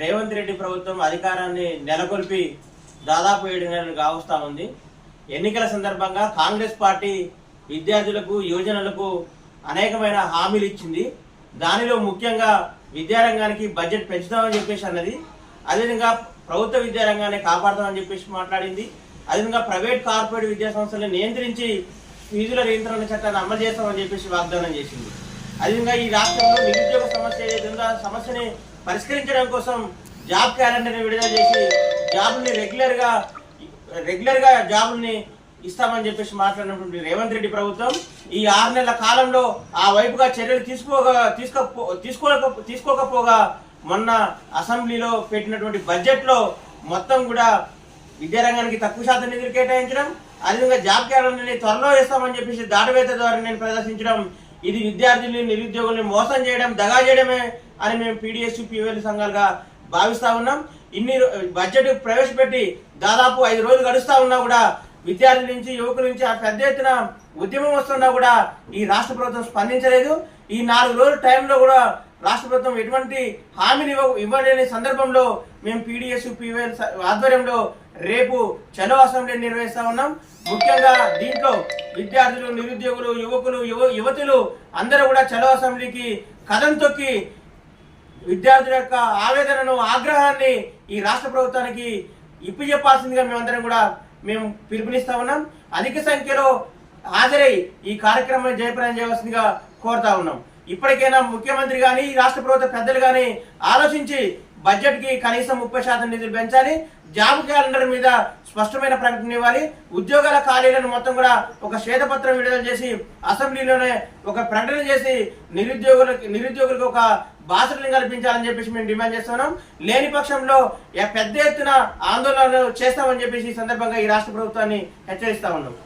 రేవంత్ రెడ్డి ప్రభుత్వం అధికారాన్ని నెలకొల్పి దాదాపు ఏడు నెలలు కావస్తా ఉంది. ఎన్నికల సందర్భంగా కాంగ్రెస్ పార్టీ విద్యార్థులకు యువజనులకు అనేకమైన హామీలు ఇచ్చింది. దానిలో ముఖ్యంగా విద్యారంగానికి బడ్జెట్ పెంచుతామని చెప్పేసి అన్నది. అదేవిధంగా ప్రభుత్వ విద్యారంగాన్ని కాపాడుతామని చెప్పేసి మాట్లాడింది. అదేవిధంగా ప్రైవేట్ కార్పొరేట్ విద్యా సంస్థలను నియంత్రించి ఫీజుల నియంత్రణ చట్టాన్ని అమలు చేస్తామని చెప్పేసి వాగ్దానం చేసింది. అదేవిధంగా ఈ రాష్ట్రంలో నిరుద్యోగ సమస్య ఏదైనా ఆ సమస్యని పరిష్కరించడం కోసం జాబ్ క్యాలెండర్ని విడుదల చేసి జాబ్ని రెగ్యులర్గా రెగ్యులర్గా జాబుల్ని ఇస్తామని చెప్పేసి మాట్లాడినటువంటి రేవంత్ రెడ్డి ప్రభుత్వం ఈ ఆరు నెలల కాలంలో ఆ వైపుగా చర్యలు తీసుకోగా తీసుకో తీసుకోక తీసుకోకపోగా మొన్న అసెంబ్లీలో పెట్టినటువంటి బడ్జెట్లో మొత్తం కూడా విద్యారంగానికి తక్కువ శాతం నిధులు కేటాయించడం అదేవిధంగా జాబ్ క్యాలెండర్ని త్వరలో వేస్తామని చెప్పేసి దాటవేత ద్వారా నేను ప్రదర్శించడం ఇది విద్యార్థుల్ని నిరుద్యోగుల్ని మోసం చేయడం దగా చేయడమే అని మేము పీడిఎస్ పీవీఎల్ సంఘాలుగా భావిస్తా ఉన్నాం. ఇన్ని బడ్జెట్ ప్రవేశపెట్టి దాదాపు ఐదు రోజులు గడుస్తా ఉన్నా కూడా విద్యార్థుల నుంచి యువకుల నుంచి ఆ పెద్ద ఎత్తున ఉద్యమం వస్తున్నా కూడా ఈ రాష్ట్ర ప్రభుత్వం స్పందించలేదు. ఈ నాలుగు రోజుల టైంలో కూడా రాష్ట్ర ప్రభుత్వం ఎటువంటి హామీని ఇవ్వ ఇవ్వలేని సందర్భంలో మేము పీడిఎస్ పీవీఎల్ ఆధ్వర్యంలో రేపు చలో అసెంబ్లీ నిర్వహిస్తా ఉన్నాం. ముఖ్యంగా దీంట్లో విద్యార్థులు నిరుద్యోగులు యువకులు యువ యువతులు అందరూ కూడా చలో అసెంబ్లీకి కథం తొక్కి విద్యార్థుల యొక్క ఆవేదనను ఆగ్రహాన్ని ఈ రాష్ట్ర ప్రభుత్వానికి ఇప్పు చెప్పాల్సిందిగా మేమందరం కూడా మేము పిలుపునిస్తా ఉన్నాం. అధిక సంఖ్యలో హాజరై ఈ కార్యక్రమాన్ని జయప్రదం చేయవలసిందిగా కోరుతా ఉన్నాం. ఇప్పటికైనా ముఖ్యమంత్రి కానీ ఈ రాష్ట్ర ప్రభుత్వ పెద్దలు కానీ ఆలోచించి బడ్జెట్కి కనీసం ముప్పై శాతం నిధులు పెంచాలి. జాబ్ క్యాలెండర్ మీద స్పష్టమైన ప్రకటన ఇవ్వాలి. ఉద్యోగాల ఖాళీలను మొత్తం కూడా ఒక శ్వేతపత్రం విడుదల చేసి అసెంబ్లీలోనే ఒక ప్రకటన చేసి నిరుద్యోగులకు నిరుద్యోగులకు ఒక బాసటలను కల్పించాలని చెప్పేసి మేము డిమాండ్ చేస్తున్నాం. లేని పక్షంలో పెద్ద ఎత్తున ఆందోళనలు చేస్తామని చెప్పేసి ఈ సందర్భంగా ఈ రాష్ట్ర ప్రభుత్వాన్ని హెచ్చరిస్తా ఉన్నాం.